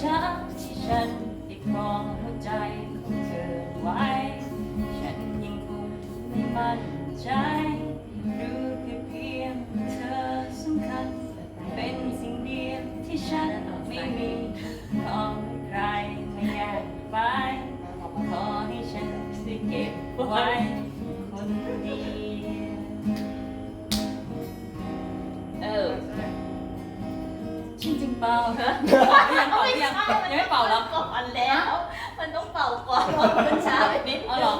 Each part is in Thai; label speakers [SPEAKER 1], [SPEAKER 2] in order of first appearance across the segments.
[SPEAKER 1] ช้ำที่ฉันติดครองหัวใจของเธอไว้ ฉันยังคงไม่มั่นใจ ยังเป่ายังยังไม่เป่าแล้ว
[SPEAKER 2] ก่อนแล้ว มันต้องเป่าก่อนมันช้าไปนิด
[SPEAKER 1] อ๋อเหรอ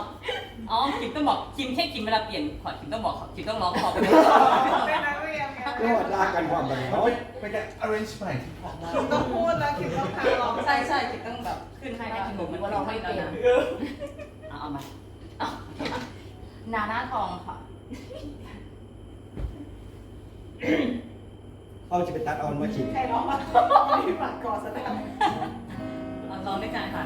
[SPEAKER 1] อ๋อคิมต้องบอกคิมแค่คิมเวลาเปลี่ยนขอคิมต้องบอกคิมต้องร้องขอไปเลย
[SPEAKER 3] เป็นนักเรียนไง
[SPEAKER 4] ก็ลากกันความไป
[SPEAKER 5] มัน
[SPEAKER 4] เขา
[SPEAKER 5] เป็นเป็นการ arrange ใหม่ที่เพราะมาก
[SPEAKER 3] คิมต้องพูดแล้วคิมต้องพาร้อง
[SPEAKER 1] ใช่ใช่คิมต้องแบบขึ้นให้ให้คิมบอกมัน
[SPEAKER 2] ว่าเราไม่เปลี่ยน
[SPEAKER 1] เอาเอามาเอานาหน้าทองค่ะ
[SPEAKER 4] เอาจะไปตัดออนมาขีด
[SPEAKER 3] ใครร้องมาที่ปากก่อนแสดง
[SPEAKER 1] เอาร้องด้วยกันค่ะ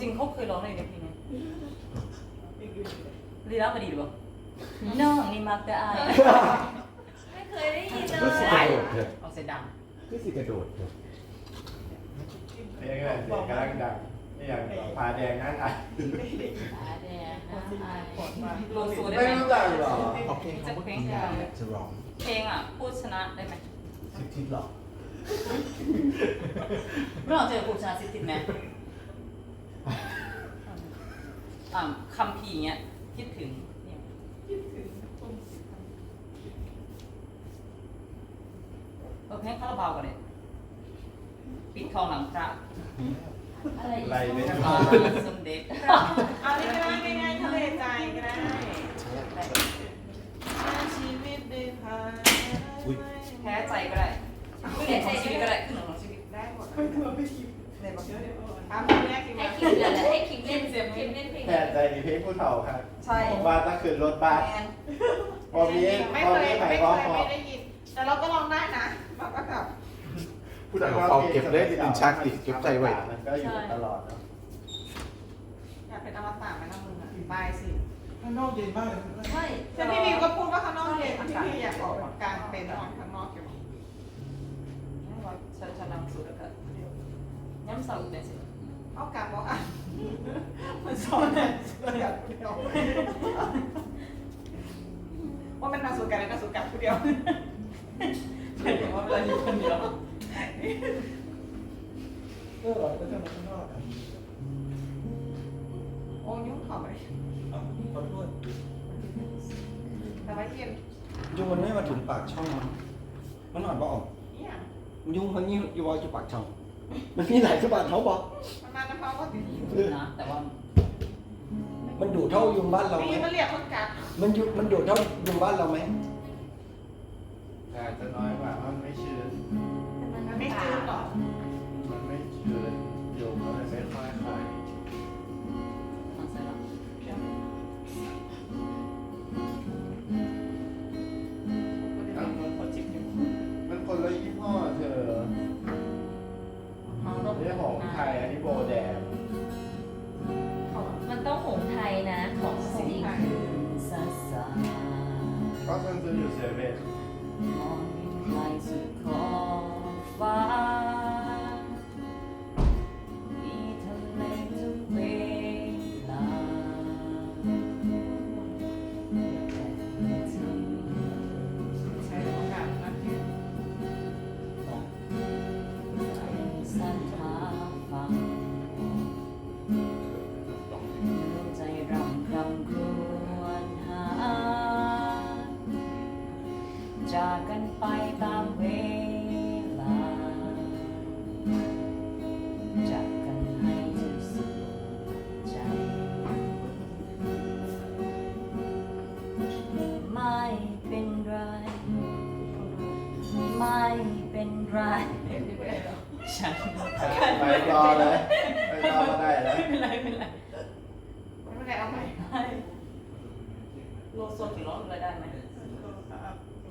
[SPEAKER 1] จริงเขาเคยร้องในเพลงนี้ลีลาพอดีหรือเปล่าน้องนี่มักแต่อาย
[SPEAKER 2] ไม่เคยได้ยินเล
[SPEAKER 4] คือสิก
[SPEAKER 2] ย
[SPEAKER 4] ระโดดเถอะ
[SPEAKER 1] เอาเสียดัง
[SPEAKER 4] คือสิกระโดดเถอะ
[SPEAKER 5] เพลงอะไรเพลงกำลังดังนี่อย่างพาแดงนั่นอะ
[SPEAKER 2] อาแดงนะ
[SPEAKER 1] โลซูได้
[SPEAKER 5] ไม่
[SPEAKER 1] ไหม
[SPEAKER 5] รู้จักเหรอ
[SPEAKER 6] โอเคเขาก็กินยาจะร้อง
[SPEAKER 1] เพลงอะพูดชนะได้ไหม
[SPEAKER 6] สิบทิศหรอ
[SPEAKER 1] ไม่ลองเจอพูดชนะสิติดไหม อ่าคำพีร์เงี้ยคิดถึงเนี่ยเออเพลงคาราบาวกันเลยปิดทองหลังพระ
[SPEAKER 2] อะไร
[SPEAKER 5] อะไรไม่
[SPEAKER 2] อีก
[SPEAKER 5] ใช่
[SPEAKER 1] อ่าสมเด็จ
[SPEAKER 3] เอานี่ก็ได้ง่ายๆทะเลใจก็ได้ชีวิตได้ผ่าน
[SPEAKER 1] แพ้ใจก็ได้ขึ้นหนึ่งของชีวิตก็ได้ขึ้นหนึ่งของชีวิต
[SPEAKER 3] ได้หมด ไม่ถือไม่คิด ไหนบอกเยอะเดี๋ยวอะคุณแม่คิด
[SPEAKER 2] ให้
[SPEAKER 3] ว่า
[SPEAKER 2] คิมเดี๋ยวให้คิมเล่นคิมเล่นเพลง
[SPEAKER 5] แทนใจดีเพลงผู้เฒ่าครับ
[SPEAKER 1] ใช่
[SPEAKER 5] ว่าถ้าขึ้นรถบัส
[SPEAKER 1] แอน
[SPEAKER 5] พอมี
[SPEAKER 3] ไม่
[SPEAKER 5] พอ
[SPEAKER 3] เคย
[SPEAKER 5] มีไผ่
[SPEAKER 3] ไม่
[SPEAKER 5] พอ
[SPEAKER 3] เคย
[SPEAKER 5] พอ
[SPEAKER 3] ไม่ได้ยิน แต่เราก็ลองได้นะมาก็แบบ
[SPEAKER 5] ผู้เฒ่า
[SPEAKER 6] เอาเก็บเลยที่เป็นชาติเก็บใจไว้
[SPEAKER 5] มันก็อยู่ตลอดเนาะ
[SPEAKER 3] อยากเป็นอมตะไหมนะมึงอะบายสิ
[SPEAKER 6] ข้างนอกเย็นมากเลย
[SPEAKER 2] ใช่
[SPEAKER 3] แต่พี่วิวก็พูดว่าข้างนอกเย็นพี่วิวอยากออกกลางเป็นนอนข้างนอกอยู่
[SPEAKER 1] ฉันฉันนำสูตรแล้วก็ ย้ำเสาร์เนี่ยสิ
[SPEAKER 3] เอากลางบอกอะมันซ้อนเนี่ยเราอยากเดียวว่ามันนาสูกันและนาสูกันผู้เดียว
[SPEAKER 1] หมายถึงว่าเวลาอยู่คนเดียว
[SPEAKER 6] เออแล้วจะมาข้างนอกอะ
[SPEAKER 3] โอ้ยุ่งขอบเลย
[SPEAKER 6] เอาขอโทษ
[SPEAKER 3] แต่ว่าเย็น
[SPEAKER 4] ยุงมันไม่มาถึงปากช่องมันมันนอนบ่ออก
[SPEAKER 3] เนี่ย
[SPEAKER 4] ยุงมันนี่อยู่ว่าอยู่ปากช่อง มันมีหลายฉบับเขาบอก
[SPEAKER 3] มันมาน้ำพร้อมก็ติด
[SPEAKER 1] นะแต่ว่า
[SPEAKER 4] มันดูดเท่ายุงบ้านเราไหม
[SPEAKER 3] พี่มันเรียกคนกัด
[SPEAKER 4] มันอยู่มันดูดเท่ายุงบ้านเราไหม
[SPEAKER 5] แต่จะน้อยกว่า
[SPEAKER 3] ขอ
[SPEAKER 5] งไทยอั
[SPEAKER 7] โลโซถึงร้องเลยได้ไหม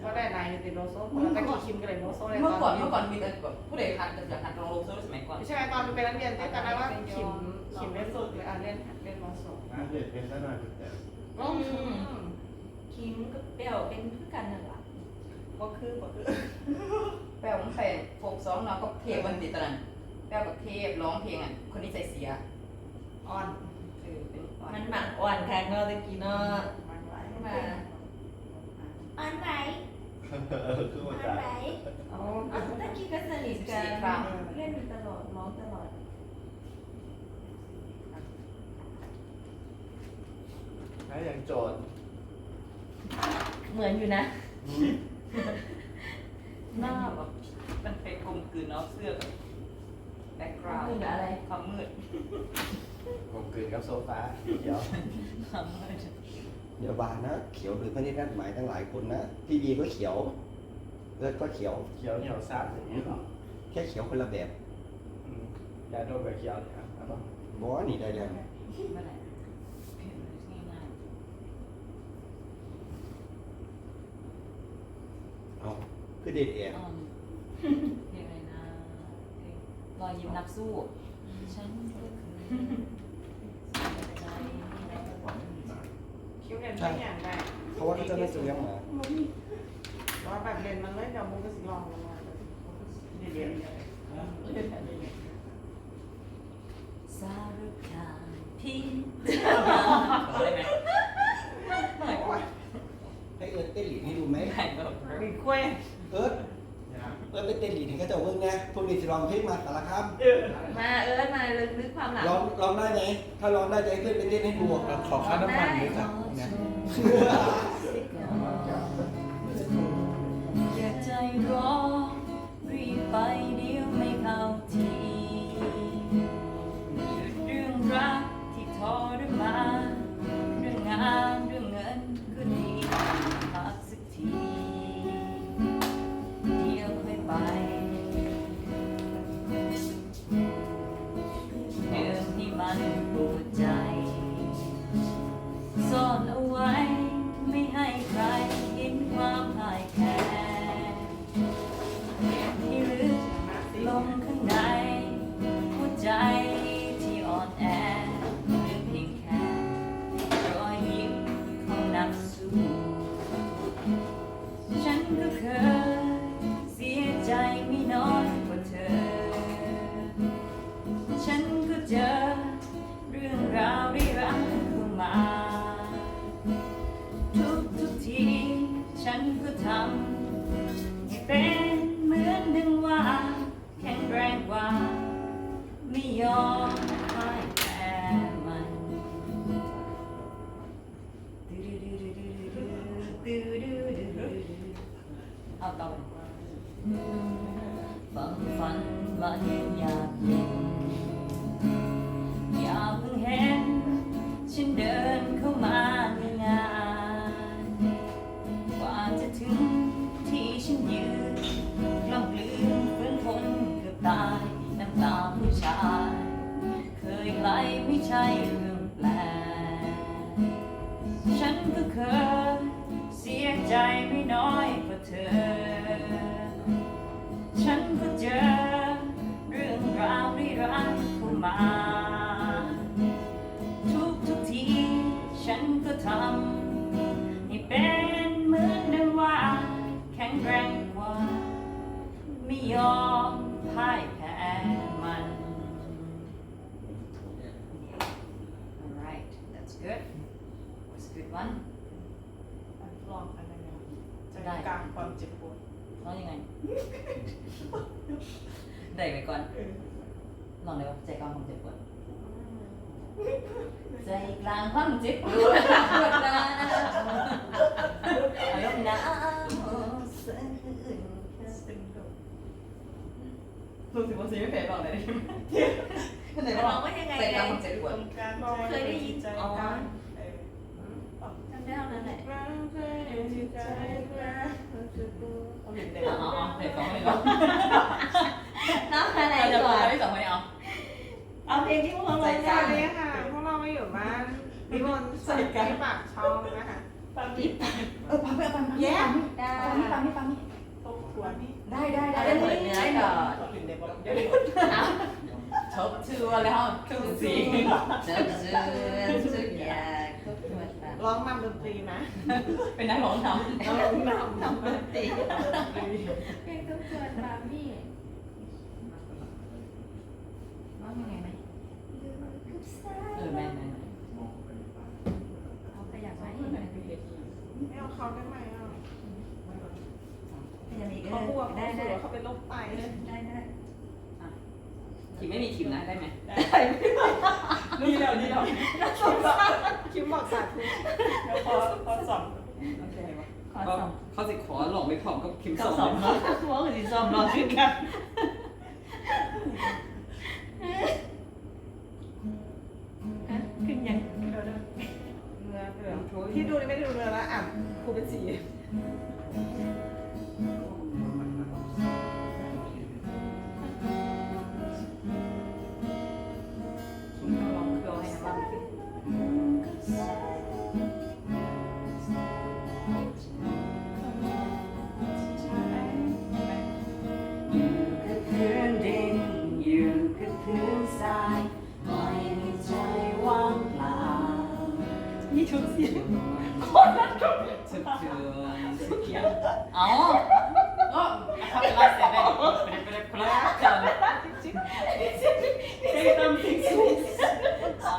[SPEAKER 3] ก็ได้นายติดโลโซ่แล้วก็คิมกันเลยโลโซ่เลย
[SPEAKER 7] เมื่อก่อนเมื่อก่อนมีแต่แบบผู้ใดหัดแต่จะหัดลองโลโซสมัยก่อน
[SPEAKER 3] ใช่ไหมตอนเป็นนักเรียนที่กันได้ว่าคิมคิมเล่นสุดเลยอะเล่นเล่นโลโซ่
[SPEAKER 5] อะเด็ดเป็นซะหน่อยแต่
[SPEAKER 3] อืม
[SPEAKER 2] คิมกับเปรี้ยวเป็นเพื่อนกันนั่นแหละ
[SPEAKER 3] ก็คือก็คือ
[SPEAKER 7] แป้วมันไปโฟกซ้อมเราก็เทปวันติดตอนนั้นแป้วกับเทปร้องเพลงอะคนนี้ใส่เสีย
[SPEAKER 3] ออน
[SPEAKER 7] เออเป็น
[SPEAKER 2] มันหมักอ่อนแทนเนาะตะกี้เนาะ
[SPEAKER 3] มันไว้
[SPEAKER 2] มาอ่อนไหน
[SPEAKER 5] เออคือ
[SPEAKER 2] อ่อ
[SPEAKER 5] มัน
[SPEAKER 2] น
[SPEAKER 5] จะ
[SPEAKER 2] ไหน
[SPEAKER 3] เอา
[SPEAKER 2] อ๋อตะกี้ก็สนิทกัน เล่นตลอดร้องตลอด
[SPEAKER 5] แล้วยังโจทย์
[SPEAKER 2] เหมือนอยู่นะ
[SPEAKER 7] หน้าแบบมันเป็นกลมกลืนเนาะเสื้อกับแบ็คกราวด์
[SPEAKER 2] มืออะไร
[SPEAKER 7] ความมืด
[SPEAKER 5] ผมกลืนกับโซฟาเดี๋ยว
[SPEAKER 7] ความมืด
[SPEAKER 4] เดี๋ยวบานนะ เขียวหรือไม่ได้นัดหมายตั้งหลายคนนะ พี่บีก็เขียวเอิร์ดก็เขียว
[SPEAKER 5] เขียวเหนียวซาดอย่างนี้หรอ
[SPEAKER 4] แค่เขียวคนละแบบ
[SPEAKER 5] อืมยาโดนแบบเขียวเนี่ยครับ
[SPEAKER 4] บอสนี่ได้แล้ว
[SPEAKER 7] เมื่อไหร่เพลงมันง่าย
[SPEAKER 4] เอาคือเด็ดแอ
[SPEAKER 7] ๆ
[SPEAKER 4] บ
[SPEAKER 7] อืมเพลงอะไรนะเพลงรอยยิ้มนักสู้ ฉันก็คือใจในวัน
[SPEAKER 3] คิวเล่นไม่อย่างได้
[SPEAKER 4] เพราะว่าเขาจะไม่จะเลี้ยงหมา
[SPEAKER 3] ว่าแบบเรียนมันเลยเดี๋ยวมุกก็สิลองลงมาเรียนเรียน
[SPEAKER 7] สารคามพินอะไรไหมไม่
[SPEAKER 4] ให้เอิร์ดเต้นหลีดให้ดูไหม
[SPEAKER 7] ไม่แบบ
[SPEAKER 3] มีกล้วย
[SPEAKER 4] เอิร์ด เอิร์ดไปเต้นหลีดให้เขาเจะเบิ่งไงพวกนี้จะลองเพลงมาสารคาม
[SPEAKER 2] มาเอิร์ธมาลึกนึกความหลัง
[SPEAKER 4] ลองลองได้ไหมถ้าลองได้จะให้เพื่อนไปเต้นให้ดู
[SPEAKER 1] ขอค่าน้ำมันด้วยจ้ะเนี่ย
[SPEAKER 7] good was a good one
[SPEAKER 3] ลองอันนั้นใจกลางความเจ็บปวด
[SPEAKER 7] ร้องยังไงได้ไปก่อนลองเลยวะใจกลางความเจ็บปวดใจกลางความเจ็บปวดปวดร้าวอารมณ์หนาวสั่นอื่นแค่สึงดมรู้สึกว่าซีไม่เพลบอกเลยได้ไหม ไหน
[SPEAKER 2] แต่
[SPEAKER 7] บ
[SPEAKER 2] ร้
[SPEAKER 7] อ
[SPEAKER 2] อกงว่ายังไง
[SPEAKER 7] ใจกลาง
[SPEAKER 2] ไง
[SPEAKER 7] ความเจ็บปวด
[SPEAKER 2] เคยได้ยินอ๋อ จำได้เท่านั้นแหละ
[SPEAKER 7] เเอา
[SPEAKER 1] เห็นเด็ก
[SPEAKER 7] อ๋อเด็กสองคนก่อน
[SPEAKER 2] น้องอะไร
[SPEAKER 7] เราจะ
[SPEAKER 2] ก่อน
[SPEAKER 7] ไปสองคนเอา
[SPEAKER 2] เอาเพลงที่พวกเรา
[SPEAKER 1] ใส่
[SPEAKER 2] ร้อง
[SPEAKER 1] ใจ
[SPEAKER 2] กัน
[SPEAKER 1] เลยค่ะ พวกเราไม่อยู่บ้านพี่มนต์ใส่กันปากช่องนะคะ
[SPEAKER 7] เออปังไปปัง
[SPEAKER 1] แย่
[SPEAKER 2] ได้
[SPEAKER 7] ปังนี่ปังนี่ปังนี่
[SPEAKER 1] ตบหัวนี่
[SPEAKER 7] ได้ได้ได้
[SPEAKER 2] เราจะเปิดเนื้อก่อน
[SPEAKER 1] เอาเห็นเด็กบอกเดี๋ยว
[SPEAKER 7] ทบทวนแล้วทุกสิ่ง
[SPEAKER 2] เจอเจอทุกอย่างทุกคนแบบ
[SPEAKER 1] ร้องนำดนตรีนะ
[SPEAKER 7] เป็นนักร้องน
[SPEAKER 1] ร้องนำ
[SPEAKER 2] ทำดนตรีเพลงทุกคนตามพี่ร้องยังไงไหมำ
[SPEAKER 7] เออแม่แม่
[SPEAKER 2] เอาขยับไว้
[SPEAKER 1] ไม่เอาเขาได้ไหมอะ
[SPEAKER 2] ขยับอีกเอ
[SPEAKER 1] เขาบว
[SPEAKER 2] อก
[SPEAKER 1] เขา
[SPEAKER 2] ได้
[SPEAKER 1] ส
[SPEAKER 2] ได้
[SPEAKER 1] วยเขาเป็นโรคไต
[SPEAKER 2] ได้ได้
[SPEAKER 7] ทีไม่มีทีมนะได้ไหม
[SPEAKER 1] นี่แล้วนี่แล้วคิมบอกสาธุแล้วพอพอสองโอเค
[SPEAKER 2] ขอ
[SPEAKER 7] ก็
[SPEAKER 2] สอง
[SPEAKER 7] เขาสิขอหลงไปพร้อมกับคิม
[SPEAKER 2] ข
[SPEAKER 7] ส
[SPEAKER 2] อ
[SPEAKER 7] อง
[SPEAKER 2] สองเนาะพวกสีส้มรอขึ้นกันขึ้นยัง
[SPEAKER 1] เดี๋ยวเดี๋ยวเรือเรือที่ดูนี่ไม่ได้ดูเรือแล้วอะครูเป็นสี
[SPEAKER 7] นี่
[SPEAKER 2] ชุดเสียง
[SPEAKER 7] สุดเดือนสุดเขียวอ๋อก็นะครับเป็นลายเซ็นได้เป็นเป็นคนละกัน
[SPEAKER 1] ได้ตามสิ่งสูง
[SPEAKER 7] อ๋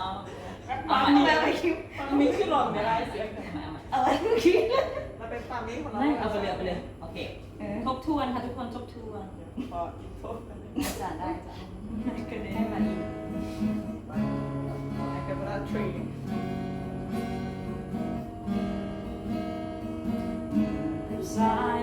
[SPEAKER 7] อา
[SPEAKER 1] มีอะไรคิมปามีขึ้นหลอดไม่ได้เสียง
[SPEAKER 2] อะไรเมื่อกี้
[SPEAKER 1] เราเป็นปามีของเรา
[SPEAKER 7] ไม่เอาไปเลยเอาไปเลยโอเคทบทวนค่ะทุกคนทบทวน
[SPEAKER 1] พออินโทร
[SPEAKER 7] จาได้จ้ะ
[SPEAKER 1] กระเด็
[SPEAKER 7] ให้
[SPEAKER 1] น
[SPEAKER 7] มาอีก
[SPEAKER 1] ไอ้ ก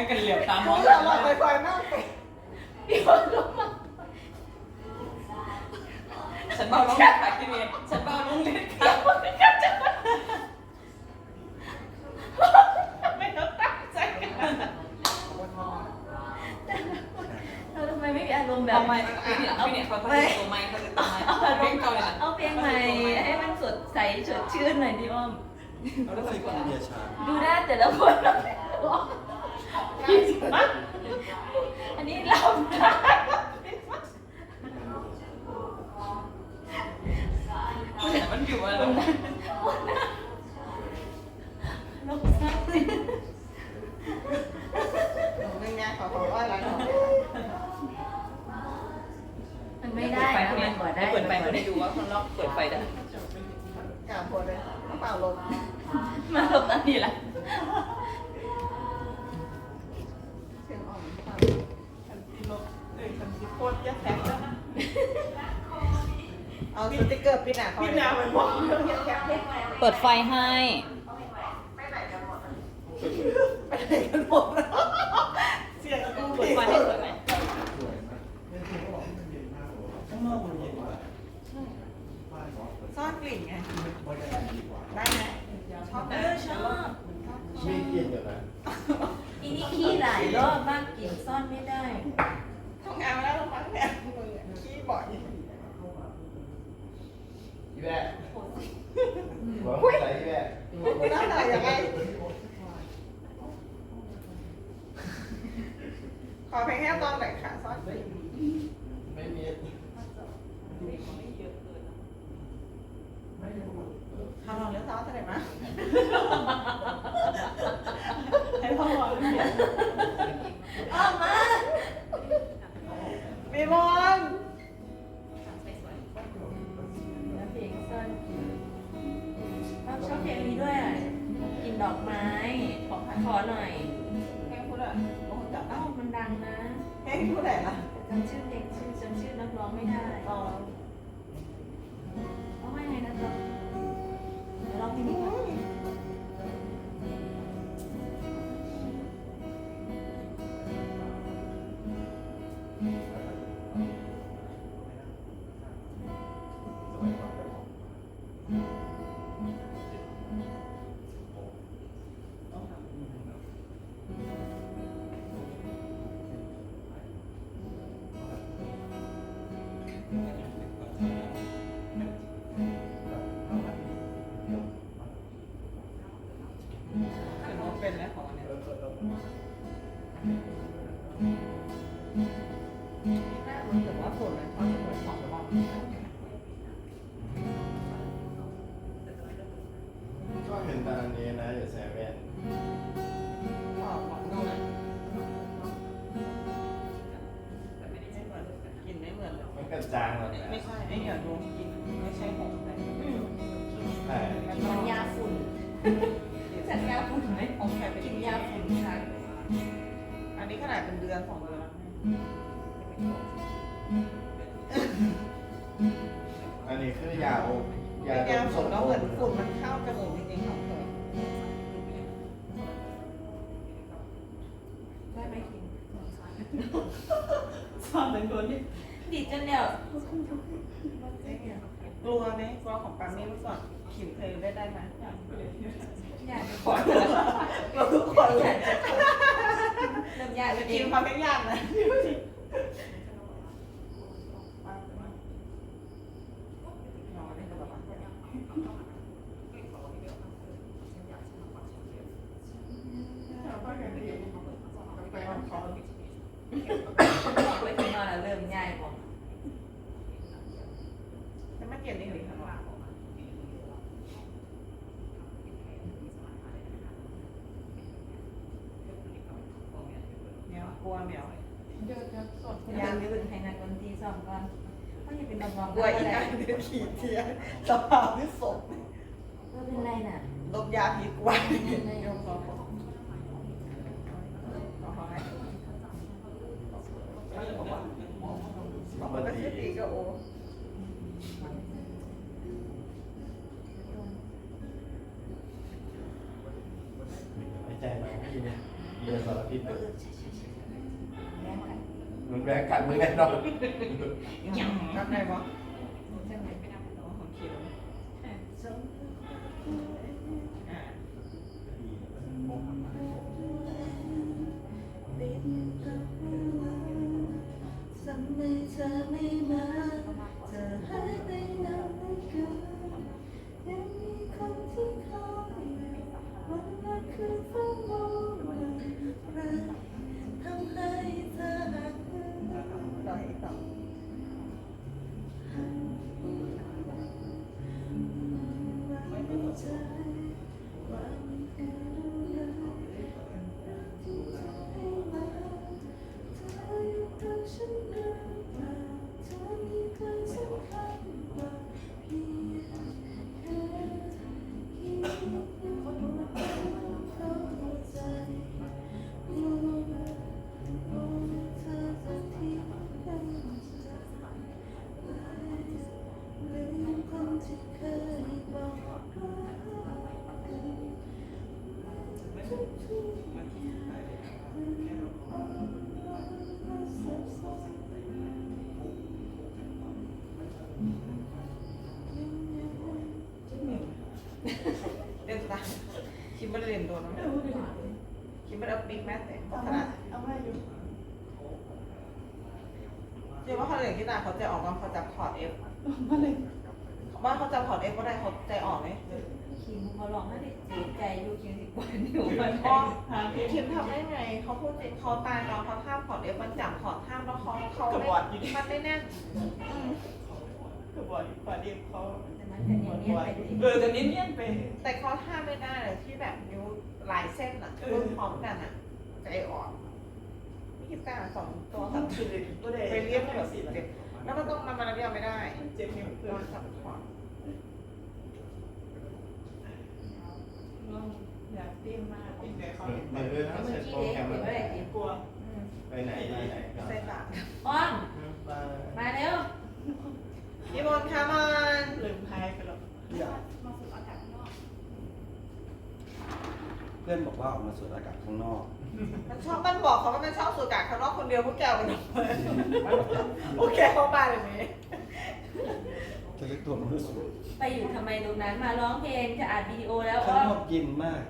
[SPEAKER 2] ไอ้กัน
[SPEAKER 1] เหลีย
[SPEAKER 7] ว
[SPEAKER 1] ตามม
[SPEAKER 7] เขาอง
[SPEAKER 1] หลอกหลอกไปคอยมากไป
[SPEAKER 2] เดี๋ยวลงมา
[SPEAKER 7] ฉันเบาลงเล็ดค่ะพี่เมย์ฉันเบาลงเล็ดค่ะ
[SPEAKER 2] ไม่ต้องตั้งใจกันเราทำไมไม่มีอารมณ์แบบ
[SPEAKER 7] ทำไมพี่เนี่ยพี่เนี่ยเขาเขาจะตัวไม้เขาจะตัวไม้เอาเพลงเก่าเลยนะ
[SPEAKER 2] เอาเพลงใหม่ให้มันสดใสสดชื่นหน่อยดิอ้อม
[SPEAKER 6] เอาแล้วสิคนเดียชา
[SPEAKER 2] ดูหน้าแต่ละคนอั น ให้
[SPEAKER 3] ไปไหนกันหมดเสียงกู
[SPEAKER 2] เปิดไฟให้สวยไหม
[SPEAKER 6] ข้างนอกมันเย็นกว่า
[SPEAKER 3] ซ่อนกลิ่นไง ได้ไหมชอบไหม
[SPEAKER 2] เออชอบ
[SPEAKER 5] มีกินอยู่นะ
[SPEAKER 2] อีนี่ขี้หลายรอบมากกลิ่นซ่อนไม่ได้
[SPEAKER 3] ทำงานมาแล้วลงมาเนี่ยมึงขี้บ่อย
[SPEAKER 5] อีแม่บ อกว่าใส่แม่
[SPEAKER 3] น่าหน่อยยังไง ขอเพลงแค่ตอนไหนค่ะซอนกลิ่
[SPEAKER 5] ไม่มี
[SPEAKER 3] ทำลองเลี้ยวซ้ายจะไหนมา
[SPEAKER 7] ให้พ่อบอกเลี้ย
[SPEAKER 2] ออกมา
[SPEAKER 3] มีบอล
[SPEAKER 2] ชอบชอบเพลงนี้ด้วยอะกลิ่นดอกไม้ ขอขอหน่อย
[SPEAKER 3] เพลงพูดอะโอ้โหจับ
[SPEAKER 2] เอ้า
[SPEAKER 3] เอ้า
[SPEAKER 2] มันดังนะ
[SPEAKER 3] เพลงพูดไหนล่ะ
[SPEAKER 2] แต่จำชื่อเพลงชื่อจำชื่อนักร้องไม่ได้
[SPEAKER 3] อ๋อ
[SPEAKER 7] ชอบเป็นคนที่
[SPEAKER 2] ดีดจนเดียว
[SPEAKER 3] กลัวไหมกลัวของปามี่เมื่อก่อนขิมเคยได้ได้ไหม
[SPEAKER 2] อยากจะ
[SPEAKER 3] ขอเราทุกคนเลย
[SPEAKER 2] เริ่มอยากจะ
[SPEAKER 3] กิ
[SPEAKER 2] กิ
[SPEAKER 3] น
[SPEAKER 2] น
[SPEAKER 3] ความไม่ยากนะไปวันคอ
[SPEAKER 2] ไปถึงนอนแล้วเริ่มง่ายกว่า
[SPEAKER 3] จะไม่เก็บนี่หรือข้างหลังเหมียว กลัวเหมียว
[SPEAKER 2] เดี๋ยวจะสดยามยืนให้นักดนตรีซ้อมก่อนเขาจะเป็นนักร้อง
[SPEAKER 3] กลัวอีกอันเดียวขี่เทียนสภาพที่ศพ
[SPEAKER 2] ก็เป็นไรน่ะ
[SPEAKER 3] ลมยาพิษกว่าโยมขอขอขอให้บอกว่าก็คือตีก็โอ
[SPEAKER 5] ไม่ใจไหมพี่เนี่ยเดือดสารพิษ
[SPEAKER 2] เออใช่ใช่ใช่แม่กัน
[SPEAKER 5] มันแรงกัดมือแน่นอน
[SPEAKER 3] ยังรับ พูดจริงเขาตายตอนเขาะข้ามคอร์ดเอฟมันจับคอดข้ามแล้วเขาเขาไม่มันไม่แน่นอืม
[SPEAKER 1] คือบอกปาดิบเขา
[SPEAKER 2] แต่มันจะเนียนๆไปดิ
[SPEAKER 1] เออแต่นี้เนียนไป
[SPEAKER 3] แต่เขาท่าไม่ได้เลยที่แบบนิ้วหลายเส้นอะเพิ่มพร้อมกันอะใจอ่อนนี่กีตาร์สองตัวแบบ
[SPEAKER 1] คือตัวเด็ก
[SPEAKER 3] ไปเรียกแบบสิเจ็บแล้วมันต้องมันมันเรียกไม่ได้
[SPEAKER 1] เจ็บนิ้วเพื่
[SPEAKER 3] โด
[SPEAKER 1] อน
[SPEAKER 3] นจับคอร์ด
[SPEAKER 1] อ ยากปิ้งมากปิ้งแต่เขา
[SPEAKER 5] เมื่อเมื่อเขาเสร็จโปรแกรม
[SPEAKER 2] เดี๋ยว
[SPEAKER 5] แล้ว
[SPEAKER 2] ไม่ได้กิน
[SPEAKER 1] กลัว
[SPEAKER 5] ไปไหนไปไหนครับ
[SPEAKER 3] ใส่ตา
[SPEAKER 2] อ้อมมาเร็ว
[SPEAKER 3] พี่บอลคะมัน
[SPEAKER 1] ลืมพายไปแล้ว
[SPEAKER 4] เพื่อนบอกว่าออกมาสูดอากาศข้างนอก
[SPEAKER 3] มันชอบมันบอกเขาว่ามันชอบสูดอากาศข้างนอกคนเดียวพวกแกเป็นพวกแกเข้าบ้านแบบนี้
[SPEAKER 4] จะเล็กตัวมันรู้สึก
[SPEAKER 2] ไปอยู่ทำไมตรงนั้นมาร้องเพลงจะอัดวิดีโอแล้ว
[SPEAKER 4] ข้าง
[SPEAKER 2] อ้อนม
[SPEAKER 4] อกเย็นมาก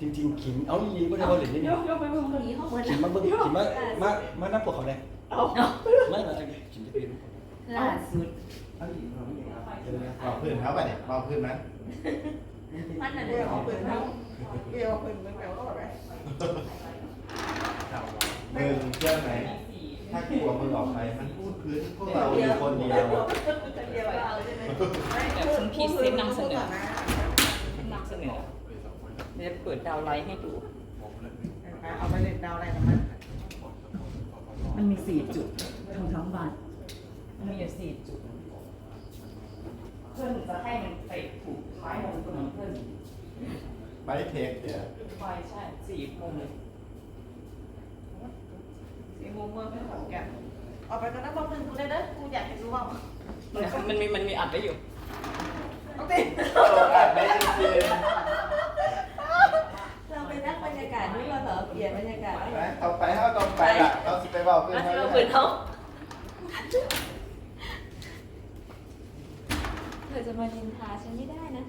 [SPEAKER 4] จริงๆขิงเอาอีก็ได้ว่าเหรียญนี่
[SPEAKER 1] ยกยกไปมึง
[SPEAKER 2] หนีห้องเหมือน
[SPEAKER 4] ขิงมาเบิ้งขิงมามามานั่งปวดเขาเลยไม่มาขิงจะเป็น
[SPEAKER 2] ล่าสุด
[SPEAKER 4] เอาอีกเอาอีกครับเดี๋ยวนะ
[SPEAKER 5] เบาพื้นเขาป่ะเนี่ยเบาพื้นไหม
[SPEAKER 2] มันน่ะ
[SPEAKER 3] เดี๋ยวเอาปืนเขาเดี๋ยวเอาปืนมึงแปลว่าอะไร
[SPEAKER 5] มือเชื่อไหมถ้ากลัวมือออกไปมันพูดพื้นพวกเราอยู่คนเดียว
[SPEAKER 3] เดียวเอาใช่ไหม
[SPEAKER 1] แบบคุณพีเซฟนำเสนอ
[SPEAKER 3] นะ
[SPEAKER 1] นำเสนอ เดี๋ยวเปิดดาวไลท์ให้ดู
[SPEAKER 3] เอาไปเล่นดาวอะไรนะมัน
[SPEAKER 1] มันมีสี่จุดทั้งทั้งบ้านมันมีอยู่สี่จุด เพื่อนจะให้มันไปถูกท้ายมุมตรงนั้นเพื่อน
[SPEAKER 5] ไปเทคเดี๋ยว
[SPEAKER 1] ไฟใช่สี่มุมเลย
[SPEAKER 3] สีมุมเมืองเป็นของแกเอาไปกันนะบอกหนึ่งกูเลยเด้อกูอยากเห็นรู้บ้าง
[SPEAKER 1] มันมีมันมีอัดไว้อยู่
[SPEAKER 3] เอาติ
[SPEAKER 5] โอ้อัดไม่จริง
[SPEAKER 2] เอาไปเอา
[SPEAKER 5] ต้องไปละเอาสิไปบอกเพื่
[SPEAKER 2] อน
[SPEAKER 5] เอา
[SPEAKER 2] เราฝืนเขาเธอจะมาดินทาฉันไม่ได้นะ